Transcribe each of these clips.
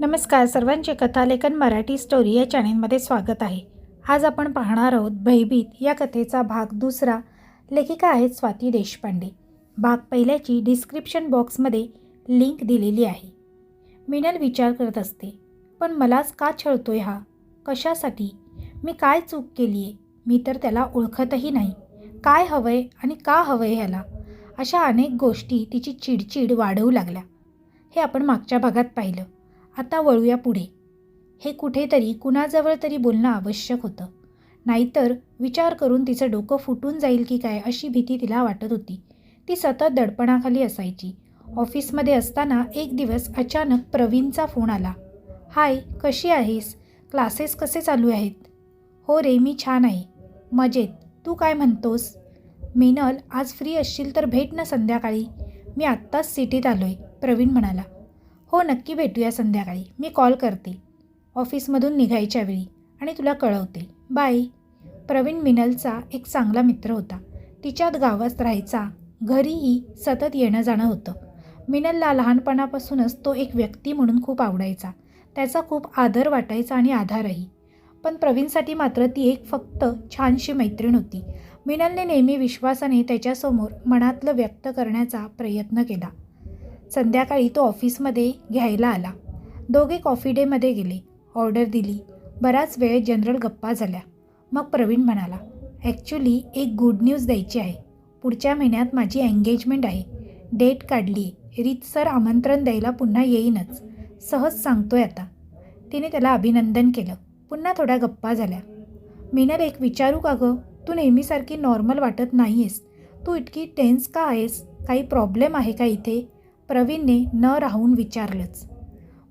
नमस्कार सर्वांचे कथालेखन मराठी स्टोरी या चॅनेलमध्ये स्वागत आहे. आज आपण पाहणार आहोत भयभीत या कथेचा भाग दुसरा. लेखिका आहेत स्वाती देशपांडे. भाग पहिल्याची डिस्क्रिप्शन बॉक्समध्ये लिंक दिलेली आहे. मिनल विचार करत असते पण मलाच का छळतोय हा? कशासाठी? मी काय चूक केली आहे मी तर त्याला ओळखतही नाही. काय हवंय आणि का हवंय ह्याला? अशा अनेक गोष्टी तिची चिडचिड वाढवू लागल्या. हे आपण मागच्या भागात पाहिलं. आता वळूया पुढे. हे कुठेतरी कुणाजवळ तरी बोलणं आवश्यक होतं. नाहीतर विचार करून तिचं डोकं फुटून जाईल की काय अशी भीती तिला वाटत होती. ती सतत दडपणाखाली असायची. ऑफिसमध्ये असताना एक दिवस अचानक प्रवीणचा फोन आला. हाय कशी आहेस? क्लासेस कसे चालू आहेत? हो रे मी छान आहे. मजेत. तू काय म्हणतोस? मिनल आज फ्री असशील तर भेट ना संध्याकाळी. मी आत्ताच सिटीत आलो आहे प्रवीण म्हणाला. हो नक्की भेटूया संध्याकाळी. मी कॉल करते. ऑफिसमधून निघायच्या वेळी आणि तुला कळवते. बाय. प्रवीण मिनलचा एक चांगला मित्र होता. तिच्यात गावात राहायचा. घरीही सतत येणं जाणं होतं. मिनलला लहानपणापासूनच तो एक व्यक्ती म्हणून खूप आवडायचा. त्याचा खूप आदर वाटायचा आणि आधारही. पण प्रवीणसाठी मात्र ती एक फक्त छानशी मैत्रीण होती. मिनलने नेहमी विश्वासाने त्याच्यासमोर मनातलं व्यक्त करण्याचा प्रयत्न केला. संध्याकाळी तो ऑफिसमध्ये घ्यायला आला. दोघे कॉफी डेमध्ये गेले. ऑर्डर दिली. बराच वेळ जनरल गप्पा झाल्या. मग प्रवीण म्हणाला ॲक्च्युली एक गुड न्यूज द्यायची आहे. पुढच्या महिन्यात माझी एंगेजमेंट आहे. डेट काढली आहे रीतसर आमंत्रण द्यायला पुन्हा येईनच. सहज सांगतोय आता. तिने त्याला अभिनंदन केलं. पुन्हा थोड्या गप्पा झाल्या. मिनल एक विचारू का गं? तू नेहमीसारखी नॉर्मल वाटत नाही आहेस तू इतकी टेन्स का आहेस? काही प्रॉब्लेम आहे का इथे? प्रवीणने न राहून विचारलंच.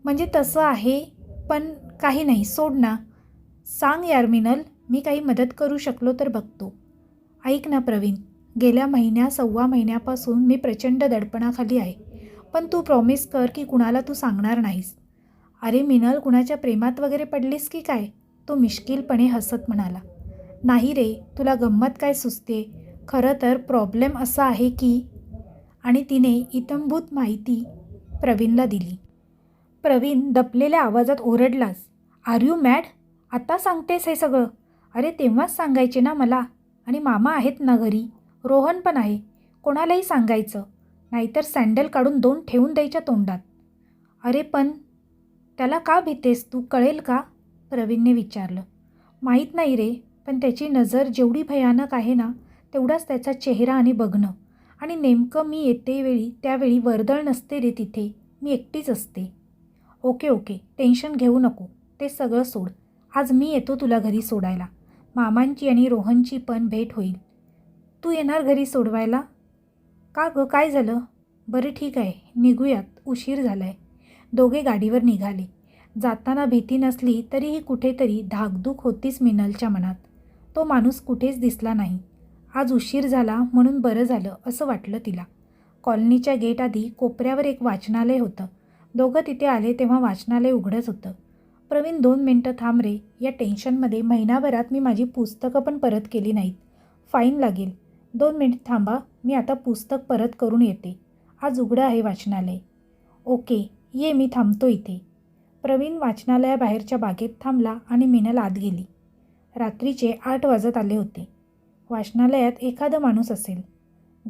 म्हणजे तसं आहे पण काही नाही सोड ना. सांग यार मिनल मी काही मदत करू शकलो तर बघतो. ऐक ना प्रवीण गेल्या महिन्या सव्वा महिन्यापासून मी प्रचंड दडपणाखाली आहे. पण तू प्रॉमिस कर की कुणाला तू सांगणार नाहीस. अरे मिनल कुणाच्या प्रेमात वगैरे पडलीस की काय? तो मिश्किलपणे हसत म्हणाला. नाही रे तुला गंमत काय सुचते खरं तर प्रॉब्लेम असा आहे की आणि तिने इतंभूत माहिती प्रवीणला दिली. प्रवीण दपलेल्या आवाजात ओरडलास. आर यू मॅड आता सांगतेस हे सगळं. अरे तेव्हाच सांगायचे ना मला. आणि मामा आहेत ना घरी. रोहन पण आहे. कोणालाही सांगायचं. नाहीतर सँडल काढून दोन ठेवून द्यायच्या तोंडात. अरे पण त्याला का भीतेस? तू कळेल का? प्रवीणने विचारलं. माहीत नाही रे पण त्याची नजर जेवढी भयानक आहे ना तेवढाच त्याचा चेहरा आणि बघणं. आणि नेमकं मी येते वेळी त्यावेळी वर्दळ नसते रे तिथे. मी एकटीच असते. Okay okay. टेन्शन घेऊ नको. ते सगळं सोड. आज मी येतो तुला घरी सोडायला. मामांची आणि रोहनची पण भेट होईल. तू येणार घरी सोडवायला? का गं? काय झालं? बरं ठीक आहे. निघूयात. उशीर झाला आहे दोघे गाडीवर निघाले. जाताना भीती नसली तरीही कुठेतरी धाकधूक होतीच मिनलच्या मनात. तो माणूस कुठेच दिसला नाही. आज उशीर झाला म्हणून बरं झालं असं वाटलं तिला. कॉलनीच्या गेट आधी कोपऱ्यावर एक वाचनालय होतं. दोघं तिथे आले तेव्हा वाचनालय उघडंच होतं. प्रवीण दोन मिनटं थांब रे या टेन्शनमध्ये महिनाभरात मी माझी पुस्तकं पण परत केली नाहीत. फाईन लागेल. दोन मिनिट थांबा मी आता पुस्तक परत करून येते. आज उघडं आहे वाचनालय. ओके ये मी थांबतो इथे. प्रवीण वाचनालयाबाहेरच्या बागेत थांबला आणि मिनल आत गेली. रात्रीचे आठ वाजत आले होते. वाचनालयात एखादा माणूस असेल.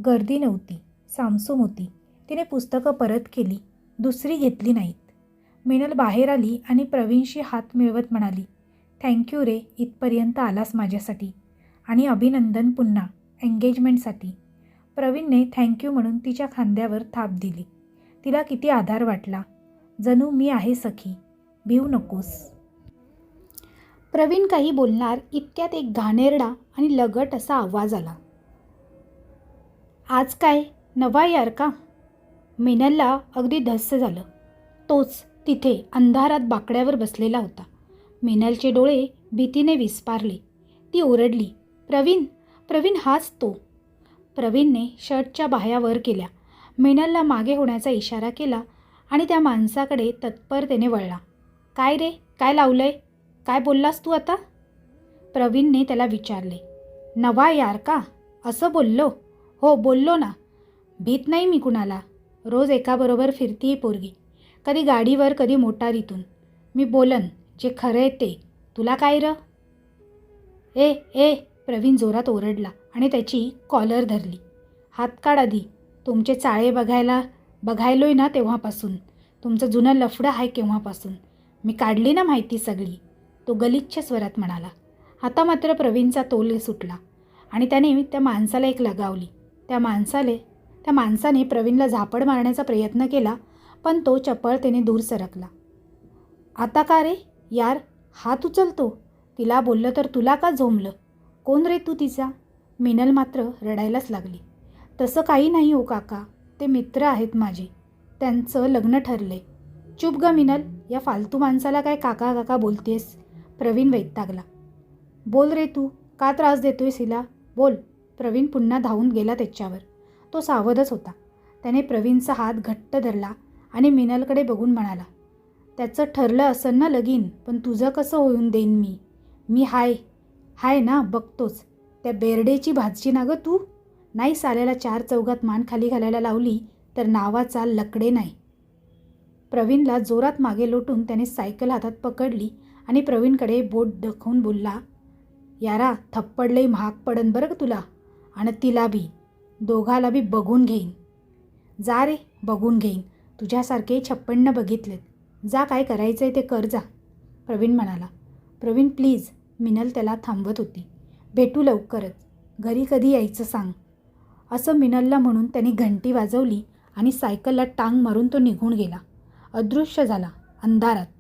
गर्दी नव्हती सामसूम होती. तिने पुस्तकं परत केली दुसरी घेतली नाहीत. मिनल बाहेर आली आणि प्रवीणशी हात मिळवत म्हणाली थँक्यू रे इथपर्यंत आलास माझ्यासाठी. आणि अभिनंदन पुन्हा एंगेजमेंटसाठी प्रवीणने थँक्यू म्हणून तिच्या खांद्यावर थाप दिली. तिला किती आधार वाटला. जणू मी आहे सखी. भिऊ नकोस. प्रवीण काही बोलणार इतक्यात एक घाणेरडा आणि लगट असा आवाज आला. आज काय? नवा यार का? मिनलला अगदी धस्य झालं. तोच तिथे अंधारात बाकड्यावर बसलेला होता. मिनलचे डोळे भीतीने विस्पारले. ती ओरडली प्रवीण प्रवीण हाच तो. प्रवीणने शर्टच्या बाह्यावर केल्या. मिनलला मागे होण्याचा इशारा केला आणि त्या माणसाकडे तत्परतेने वळला. काय रे? काय लावलंय? काय बोललास तू आता? प्रवीणने त्याला विचारले नवा यार का? असं बोललो? हो बोललो ना. भीत नाही मी कुणाला. रोज एकाबरोबर फिरती ही पोरगी. कधी गाडीवर कधी मोटारीतून. मी बोलन जे खरं आहे ते. तुला काय र? ए ए प्रवीण जोरात ओरडला आणि त्याची कॉलर धरली. हात काढ आधी. तुमचे चाळे बघायला बघायलोय ना तेव्हापासून. तुमचं जुनं लफडं आहे केव्हापासून. मी काढली ना माहिती सगळी. तो गलिच्छ स्वरात म्हणाला आता मात्र प्रवीणचा तोल सुटला आणि त्याने त्या माणसाला एक लगावली. त्या माणसाले त्या माणसाने प्रवीणला झापड मारण्याचा प्रयत्न केला पण तो चपळतेने दूर सरकला. आता का रे यार? हात उचलतो. तिला बोललं तर तुला का झोंबलं? कोण रे तू तिचा? मिनल मात्र रडायलाच लागली. तसं काही नाही हो काका ते मित्र आहेत माझे. त्यांचं लग्न ठरलंय. चुप ग मिनल या फालतू माणसाला काय काका काका बोलतेस? प्रवीण वैतागला. बोल रे तू का त्रास देतोयस हिला? बोल. प्रवीण पुन्हा धावून गेला त्याच्यावर. तो सावधच होता. त्याने प्रवीणचा हात घट्ट धरला आणि मिनलकडे बघून म्हणाला त्याचं ठरलं असेल ना लगीन पण तुझं कसं होऊन देईन मी? मी हाय. हाय ना बघतोच. त्या बेरडेची भाजी ना गं तू? नाही साल्याला चार चौघात मान खाली घालायला लावली तर नावाचा लकडे नाही. प्रवीणला जोरात मागे लोटून त्याने सायकल हातात पकडली आणि प्रवीणकडे बोट दाखवून बोलला यारा थप्पड लई महाग पडन बरं का तुला? आणि तिला बी. दोघाला बी बघून घेईन. जा रे बघून घेईन. तुझ्यासारखे छप्पन्न बघितलेत. जा काय करायचं आहे ते कर जा. प्रवीण म्हणाला. प्रवीण प्लीज. मिनल त्याला थांबवत होती. भेटू लवकरच. घरी कधी यायचं सांग. असं मिनलला म्हणून त्यांनी घंटी वाजवली आणि सायकलला टांग मारून तो निघून गेला. अदृश्य झाला. अंधारात.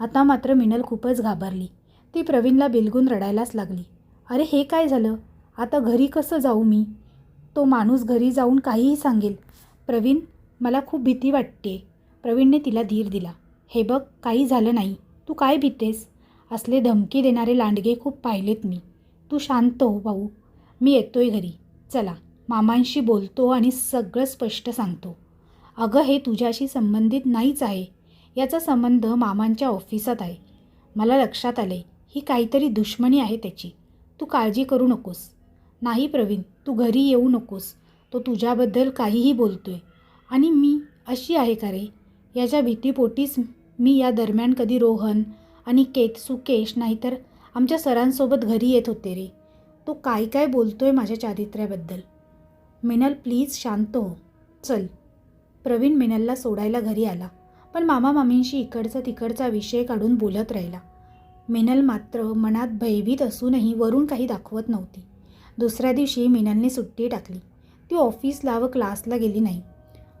आता मात्र मिनल खूपच घाबरली. ती प्रवीणला बिलगून रडायलाच लागली. अरे हे काय झालं? आता घरी कसं जाऊ मी? तो माणूस घरी जाऊन काहीही सांगेल. प्रवीण मला खूप भीती वाटते प्रवीणने तिला धीर दिला. हे बघ काही झालं नाही. तू काय भीतेस? असले धमकी देणारे लांडगे खूप पाहिलेत मी. तू शांत हो भाऊ. मी येतोय घरी. चला मामांशी बोलतो आणि सगळं स्पष्ट सांगतो. अगं हे तुझ्याशी संबंधित नाहीच आहे. याचा संबंध मामांच्या ऑफिसात आहे. मला लक्षात आले ही काहीतरी दुश्मनी आहे त्याची. तू काळजी करू नकोस. नाही प्रवीण तू घरी येऊ नकोस. तो तुझ्याबद्दल काहीही बोलतो आहे आणि मी अशी आहे का रे? याच्या भीतीपोटीच मी या दरम्यान कधी रोहन आणि केत सुकेश नाहीतर आमच्या सरांसोबत घरी येत होते रे. तो काय काय बोलतो आहे माझ्या चारित्र्याबद्दल? मिनल प्लीज शांत हो. चल. प्रवीण मिनलला सोडायला घरी आला. पण मामा मामींशी इकडचा तिकडचा विषय काढून बोलत राहिला. मिनल मात्र मनात भयभीत असूनही वरून काही दाखवत नव्हती. दुसऱ्या दिवशी मिनलने सुट्टी टाकली. ती ऑफिसला व क्लासला गेली नाही.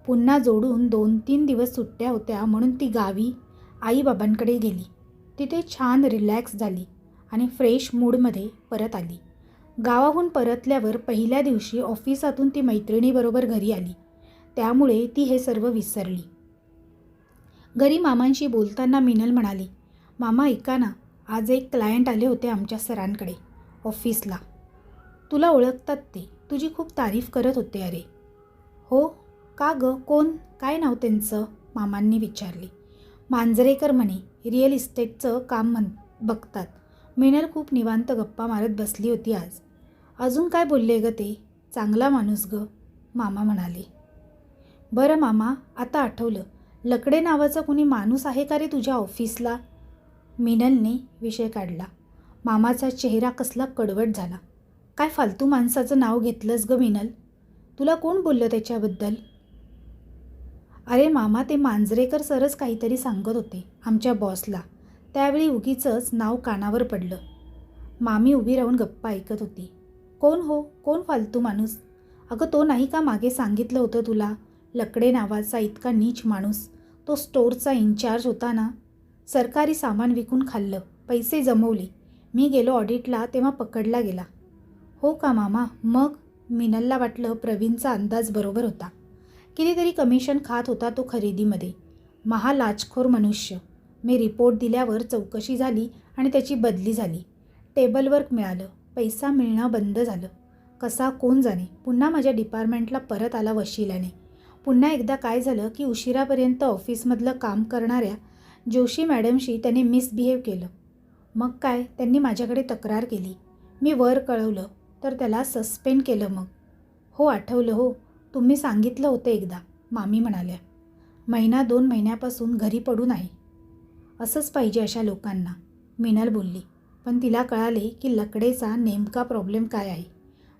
पुन्हा जोडून दोन तीन दिवस सुट्ट्या होत्या म्हणून ती गावी आईबाबांकडे गेली. तिथे छान रिलॅक्स झाली आणि फ्रेश मूडमध्ये परत आली. गावाहून परतल्यावर पहिल्या दिवशी ऑफिसातून ती मैत्रिणीबरोबर घरी आली. त्यामुळे ती हे सर्व विसरली. घरी मामांशी बोलताना मिनल म्हणाली मामा ऐका ना आज एक क्लायंट आले होते आमच्या सरांकडे ऑफिसला तुला ओळखतात ते. तुझी खूप तारीफ करत होते अरे. हो? का ग? कोण? काय नाव त्यांचं? मामांनी विचारले. मांजरेकर म्हणे रिअल इस्टेटचं काम म्हण बघतात. मिनल खूप निवांत गप्पा मारत बसली होती आज. अजून काय बोलले ग ते? चांगला माणूस ग मामा म्हणाले. बरं मामा आता आठवलं. लकडे नावाचा कुणी माणूस आहे का रे तुझ्या ऑफिसला? मिनलने विषय काढला. मामाचा चेहरा कसला कडवट झाला. काय फालतू माणसाचं नाव घेतलंस ग मिनल? तुला कोण बोललं त्याच्याबद्दल? अरे मामा ते मांजरेकर सरच काहीतरी सांगत होते आमच्या बॉसला. त्यावेळी उगीचंच नाव कानावर पडलं. मामी उभी राहून गप्पा ऐकत होती. कोण हो? कोण फालतू माणूस? अगं तो नाही का मागे सांगितलं होतं तुला? लकडे नावाचा इतका नीच माणूस तो स्टोअरचा इन्चार्ज होता ना सरकारी सामान विकून खाल्लं पैसे जमवले. मी गेलो ऑडिटला तेव्हा पकडला गेला. हो का मामा? मग? मिनलला वाटलं प्रवीणचा अंदाज बरोबर होता. कितीतरी कमिशन खात होता तो खरेदीमध्ये. महालाचखोर मनुष्य. मी रिपोर्ट दिल्यावर चौकशी झाली आणि त्याची बदली झाली. टेबल वर्क मिळालं. पैसा मिळणं बंद झालं. कसा कोण जाणे? पुन्हा माझ्या डिपार्टमेंटला परत आला वशिल्याने पुन्हा एकदा काय झालं की उशिरापर्यंत ऑफिसमधलं काम करणाऱ्या जोशी मॅडमशी त्याने मिसबिहेव केलं. मग काय? त्यांनी माझ्याकडे तक्रार केली. मी वर कळवलं तर त्याला सस्पेंड केलं मग. हो आठवलं हो. तुम्ही सांगितलं होतं एकदा मामी म्हणाल्या. महिना दोन महिन्यापासून घरी पडून आहे असंच पाहिजे अशा लोकांना मिनल बोलली. पण तिला कळाले की लकडेचा नेमका प्रॉब्लेम काय आहे.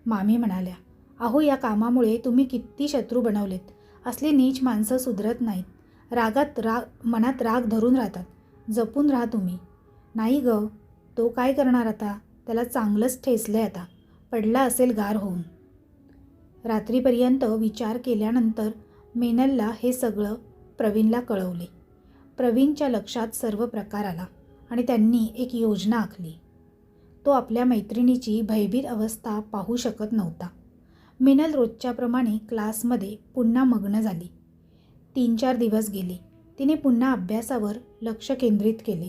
मामी म्हणाल्या अहो या कामामुळे तुम्ही किती शत्रू बनवलेत. असली नीच माणसं सुधरत नाहीत. रागात राग मनात राग धरून राहतात. जपून राहा तुम्ही. नाही ग तो काय करणार आता? त्याला चांगलंच ठेसलं आता. पडला असेल गार होऊन. रात्रीपर्यंत विचार केल्यानंतर मेनलला हे सगळं प्रवीणला कळवले. प्रवीणच्या लक्षात सर्व प्रकार आला आणि त्यांनी एक योजना आखली. तो आपल्या मैत्रिणीची भयभीत अवस्था पाहू शकत नव्हता. मिनल रोजच्याप्रमाणे क्लासमध्ये पुन्हा मग्न झाली. तीन चार दिवस गेले. तिने पुन्हा अभ्यासावर लक्ष केंद्रित केले.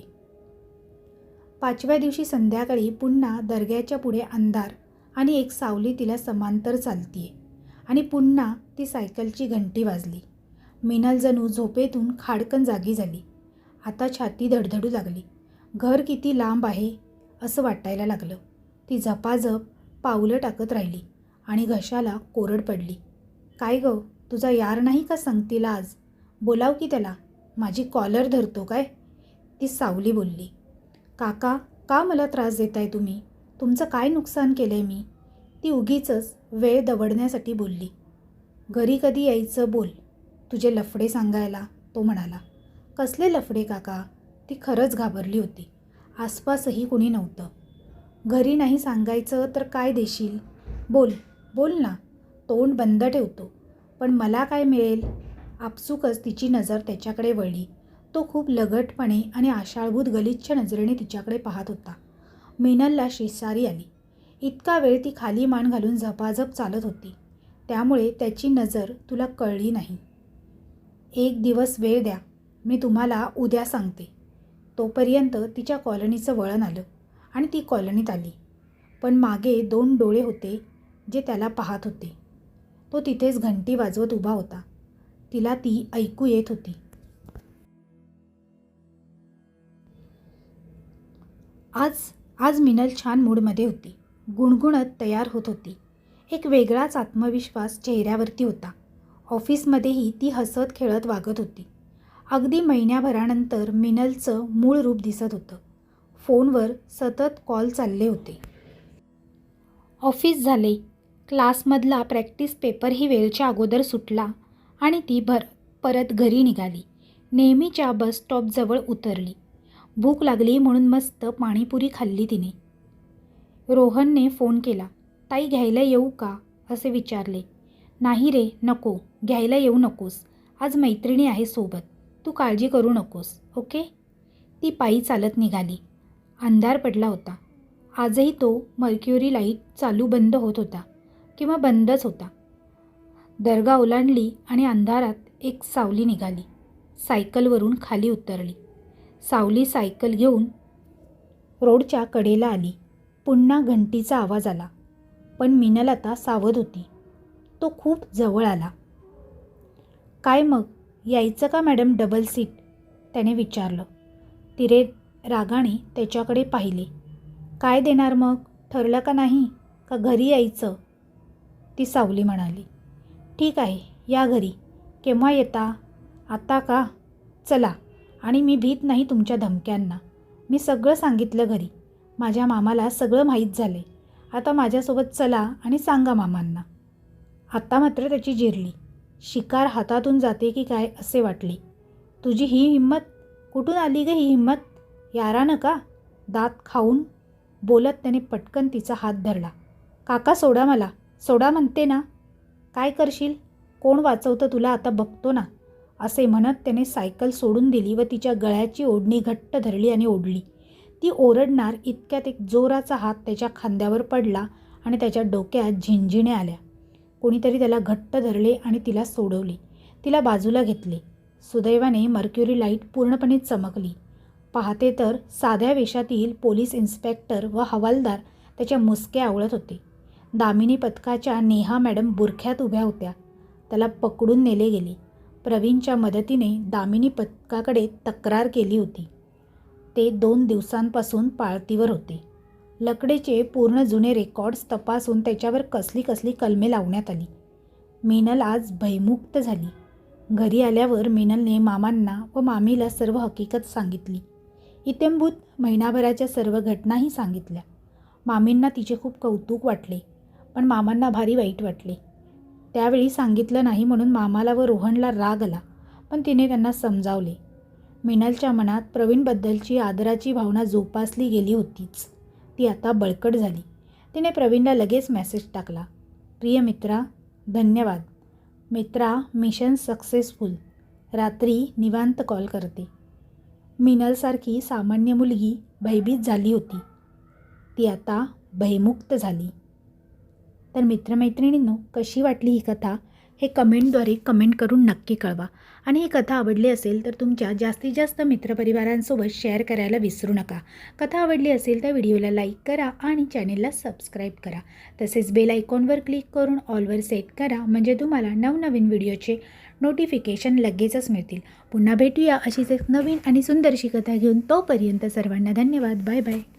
पाचव्या दिवशी संध्याकाळी पुन्हा दर्ग्याच्या पुढे अंधार आणि एक सावली तिला समांतर चालतीये आणि पुन्हा ती सायकलची घंटी वाजली. मिनल जणू झोपेतून खाडकन जागी झाली. आता छाती धडधडू लागली. घर किती लांब आहे? असं वाटायला लागलं. ती झपाझप पावलं टाकत राहिली. आणि घशाला कोरड पडली. काय गं तुझा यार नाही का संगतीला आज? बोलाव की त्याला? माझी कॉलर धरतो काय? ती सावली बोलली. काका का मला त्रास देताय तुम्ही? तुमचं काय नुकसान केलं आहे मी? ती उगीचच वेळ दवडण्यासाठी बोलली. घरी कधी यायचं बोल तुझे लफडे सांगायला तो म्हणाला. कसले लफडे काका? ती खरंच घाबरली होती. आसपासही कुणी नव्हतं. घरी नाही सांगायचं तर काय देशील? बोल बोल ना. तोंड बंद ठेवतो. पण मला काय मिळेल? आपसुकच तिची नजर त्याच्याकडे वळली. तो खूप लगटपणे आणि आशाळभूत गलिच्छ नजरेने तिच्याकडे पाहत होता. मिनलला शिसारी आली. इतका वेळ ती खाली मान घालून झपाझप चालत होती. त्यामुळे त्याची नजर तुला कळली नाही. एक दिवस वेळ द्या. मी तुम्हाला उद्या सांगते. तोपर्यंत तिच्या कॉलनीचं वळण आलं आणि ती कॉलनीत आली. पण मागे दोन डोळे होते जे त्याला पाहत होते. तो तिथेच घंटी वाजवत उभा होता. तिला ती ऐकू येत होती. आज आज मिनल छान मूडमध्ये होती. गुणगुणत तयार होत होती. एक वेगळाच आत्मविश्वास चेहऱ्यावरती होता. ऑफिसमध्येही ती हसत खेळत वागत होती. अगदी महिन्याभरानंतर मिनलचं मूळ रूप दिसत होतं. फोनवर सतत कॉल चालले होते. ऑफिस झाले. क्लासमधला प्रॅक्टिस पेपरही वेळच्या अगोदर सुटला आणि ती भर परत घरी निघाली. नेहमीच्या बस स्टॉपजवळ उतरली. भूक लागली म्हणून मस्त पाणीपुरी खाल्ली तिने. रोहनने फोन केला ताई घ्यायला येऊ का? असे विचारले. नाही रे नको घ्यायला येऊ नकोस. आज मैत्रिणी आहे सोबत. तू काळजी करू नकोस ओके? ती पायी चालत निघाली. अंधार पडला होता. आजही तो मर्क्युरी लाइट चालू बंद होत होता. किंवा बंदच होता. दर्गा ओलांडली आणि अंधारात एक सावली निघाली. सायकलवरून खाली उतरली. सावली सायकल घेऊन रोडच्या कडेला आली. पुन्हा घंटीचा आवाज आला. पण मिनल आता सावध होती. तो खूप जवळ आला. काय मग? यायचं का मॅडम डबल सीट? त्याने विचारलं. तिरे रागाने त्याच्याकडे पाहिले. काय देणार मग? ठरलं का नाही? का घरी यायचं? ती सावली म्हणाली ठीक आहे या घरी. केव्हा येता? आता का? चला. आणि मी भीत नाही तुमच्या धमक्यांना. मी सगळं सांगितलं घरी. माझ्या मामाला सगळं माहीत झाले आता माझ्यासोबत चला आणि सांगा मामांना. आत्ता मात्र त्याची जिरली. शिकार हातातून जाते की काय असे वाटले. तुझी ही हिंमत? कुठून आली ग ही हिंमत? यारानं का? दात खाऊन? बोलत त्याने पटकन तिचा हात धरला. काका सोडा मला. सोडा म्हणते ना. काय करशील? कोण वाचवतं तुला आता बघतो ना. असे म्हणत त्याने सायकल सोडून दिली व तिच्या गळ्याची ओढणी घट्ट धरली आणि ओढली. ती ओरडणार इतक्यात एक जोराचा हात त्याच्या खांद्यावर पडला आणि त्याच्या डोक्यात झिंझिण्या आल्या. कोणीतरी त्याला घट्ट धरले आणि तिला सोडवले. तिला बाजूला घेतले. सुदैवाने मर्क्युरी लाइट पूर्णपणे चमकली. पाहते तर साध्या वेशातील पोलीस इन्स्पेक्टर व हवालदार त्याच्या मुसके आवळत होते. दामिनी पथकाच्या नेहा मॅडम बुरख्यात उभ्या होत्या. त्याला पकडून नेले गेले. प्रवीणच्या मदतीने दामिनी पथकाकडे तक्रार केली होती. ते दोन दिवसांपासून पाळतीवर होते. लकडेचे पूर्ण जुने रेकॉर्ड्स तपासून त्याच्यावर कसली कसली कलमे लावण्यात आली. मीनल आज भयमुक्त झाली. घरी आल्यावर मिनलने मामांना व मामीला सर्व हकीकत सांगितली. इत्यंभूत महिनाभराच्या सर्व घटनाही सांगितल्या. मामींना तिचे खूप कौतुक वाटले. पण मामांना भारी वाईट वाटले. त्यावेळी सांगितलं नाही म्हणून मामाला व रोहनला राग आला पण तिने त्यांना समजावले. मिनलच्या मनात प्रवीणबद्दलची आदराची भावना जोपासली गेली होतीच. ती आता बळकट झाली. तिने प्रवीणला लगेच मेसेज टाकला. प्रिय मित्रा धन्यवाद. मित्रा मिशन सक्सेसफुल. रात्री निवांत कॉल करते. मिनलसारखी सामान्य मुलगी भयभीत झाली होती. ती आता भयमुक्त झाली. तर मित्रमैत्रिणींनो कशी वाटली ही कथा? हे कमेंटद्वारे कमेंट करून नक्की कळवा. आणि ही कथा आवडली असेल तर तुमच्या जास्तीत जास्त मित्रपरिवारांसोबत शेअर करायला विसरू नका. कथा आवडली असेल तर व्हिडिओला लाईक करा आणि चॅनेलला सबस्क्राईब करा. तसेच बेल आयकॉनवर क्लिक करून ऑलवर सेट करा म्हणजे तुम्हाला नवनवीन व्हिडिओचे नोटिफिकेशन लगेचच मिळतील. पुन्हा भेटूया अशीच एक नवीन आणि सुंदरशी कथा घेऊन तोपर्यंत सर्वांना धन्यवाद. Bye bye.